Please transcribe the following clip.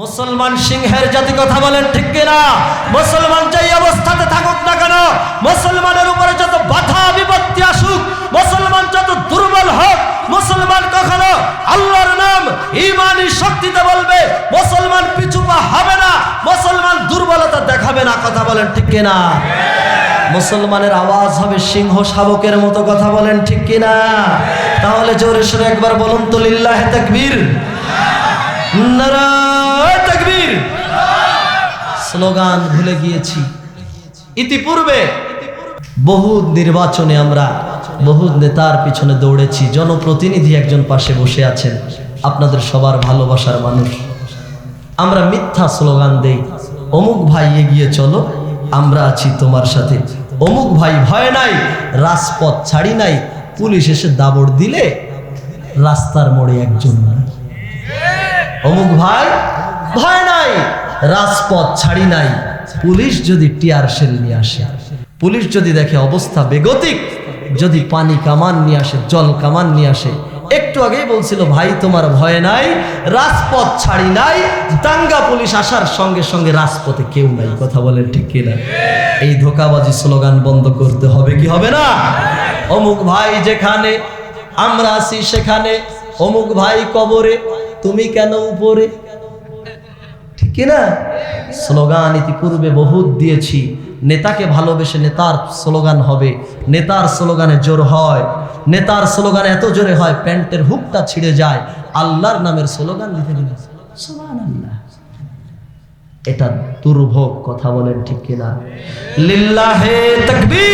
মুসলমান সিংহের জাতি কথা বলেন ঠিক কিনা? মুসলমান যেই অবস্থাতে থাকুক না কেন, মুসলমানের উপরে যত বাধা বিপত্তি আসুক, মুসলমান যত দুর্বল হোক, মুসলমান কখনো আল্লাহর নাম ইমানি শক্তিতে বলবে, মুসলমান পিছুপা হবে না, মুসলমান দুর্বলতা দেখাবে না, কথা বলেন ঠিক কিনা? মুসলমানের আওয়াজ হবে সিংহ শাবকের মতো, কথা বলেন ঠিক কিনা? তাহলে জোরে সোরে একবার বলুন তো লিল্লাহে তাকবীর। তাকবীর স্লোগান ভুলে গিয়েছি। ইতিপূর্বে বহু নির্বাচনে আমরা বহু নেতার পিছনে দৌড়েছি। জনপ্রতিনিধি একজন পাশে বসে আছেন। আপনাদের সবার ভালোবাসার মানুষ। আমরা মিথ্যা স্লোগান দেই। অমুক ভাই এগিয়ে চলো আমরা আছি তোমার সাথে। অমুক ভাই ভয় নাই রাজপথ ছাড়ি নাই। পুলিশ এসে দাবড় দিলে রাস্তার মোড়ে একজন। অমুক ভাই ভয় নাই রাজপথ ছাড়ি নাই। পুলিশ যদি টিয়ার সেল নিয়ে আসে, পুলিশ যদি দেখে অবস্থা বেগতিক, যদি পানি কামান নিয়ে আসে, জল কামান নিয়ে আসে, একটু আগেই বলছিল, ভাই, তোমার ভয় নাই, রাজপথ ছাড়ি নাই, দাঙ্গা পুলিশ আসার সঙ্গে সঙ্গে রাজপথে কেউ নাই। কথা বলেন ঠিক কিনা? এই ধোকাবাজি স্লোগান বন্ধ করতে হবে কি হবে না? অমুক ভাই যেখানে, আমরা আছি সেখানে। অমুক ভাই কবরে, তুমি কেন উপরে? ঠিক না স্লোগান ইতিপূর্বে বহুত দিয়েছি। নেতাকে ভালোবেসে নেতার স্লোগান হবে। নেতার স্লোগানে জোর হয়। নেতার স্লোগান এত জোরে হয়, প্যান্টের হুকটা ছিঁড়ে যায়। আল্লাহর নামের স্লোগান গেলে সুবহানাল্লাহ। এটা দুর্ভোগ কথা বলেন ঠিক কিনা? লিল্লাহে তাকবীর।